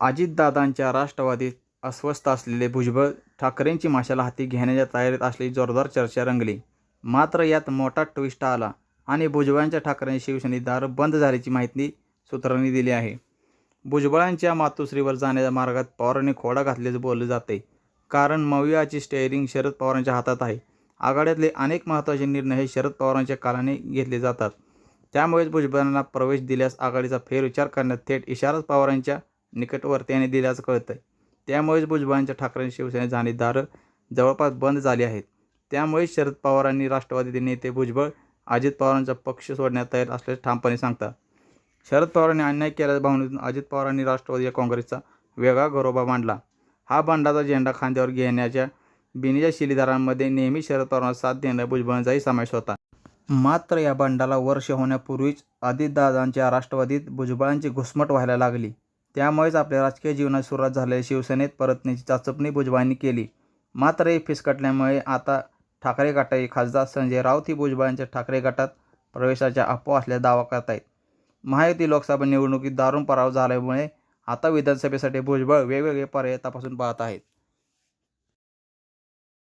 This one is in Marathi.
अजितदादांच्या राष्ट्रवादीत अस्वस्थ असलेले भुजबळ ठाकरेंची माशाला हाती घेण्याच्या तयारीत असलेली जोरदार चर्चा रंगली. मात्र यात मोठा ट्विस्ट आला आणि भुजबळांच्या ठाकरेंच्या शिवसेनेची दार बंद झाल्याची माहिती सूत्रांनी दिली आहे. भुजबळांच्या मातोश्रीवर जाण्याच्या मार्गात पवारांनी खोडा घातल्याचं बोललं जाते कारण मवियाची स्टेअरिंग शरद पवारांच्या हातात आहे. आघाड्यातले अनेक महत्त्वाचे निर्णय हे शरद पवारांच्या कालाने घेतले जातात. त्यामुळेच भुजबळांना प्रवेश दिल्यास आघाडीचा फेरविचार करण्यात थेट इशाराच पवारांच्या निकटवर्तीयांनी दिल्याचं कळतं आहे त्यामुळेच भुजबळांच्या ठाकरे शिवसेनेत जाणी दारं जवळपास बंद झाली आहेत. त्यामुळेच शरद पवारांनी राष्ट्रवादीचे नेते भुजबळ अजित पवारांचा पक्ष सोडण्यात तयार असल्याचे ठामपणे सांगतात. शरद पवारांनी अन्याय केल्याच्या भावनेतून अजित पवारांनी राष्ट्रवादी काँग्रेसचा वेगळा घरोबा मांडला. हा बंडाचा झेंडा खांद्यावर घेण्याच्या बिनीच्या शिलेदारांमध्ये नेहमी शरद पवारांना साथ देणाऱ्या भुजबळांचाही समावेश होता. मात्र या बंडाला वर्ष होण्यापूर्वीच अजितदादांच्या राष्ट्रवादीत भुजबळांची घुसमट व्हायला लागली. त्यामुळेच आपल्या राजकीय जीवनात सुरुवात झालेल्या शिवसेनेत परतण्याची चाचपणी भुजबळांनी केली. मात्र हे फिसकटल्यामुळे आता ठाकरे गटाचे खासदार संजय राऊतही भुजबळांच्या ठाकरे गटात प्रवेशाच्या अफवा असल्या दावा करतायत. महायुती लोकसभा निवडणुकीत दारुण पराभव झाल्यामुळे आता विधानसभेसाठी भुजबळ वेगवेगळे पर्याय तपासून पाहत आहेत.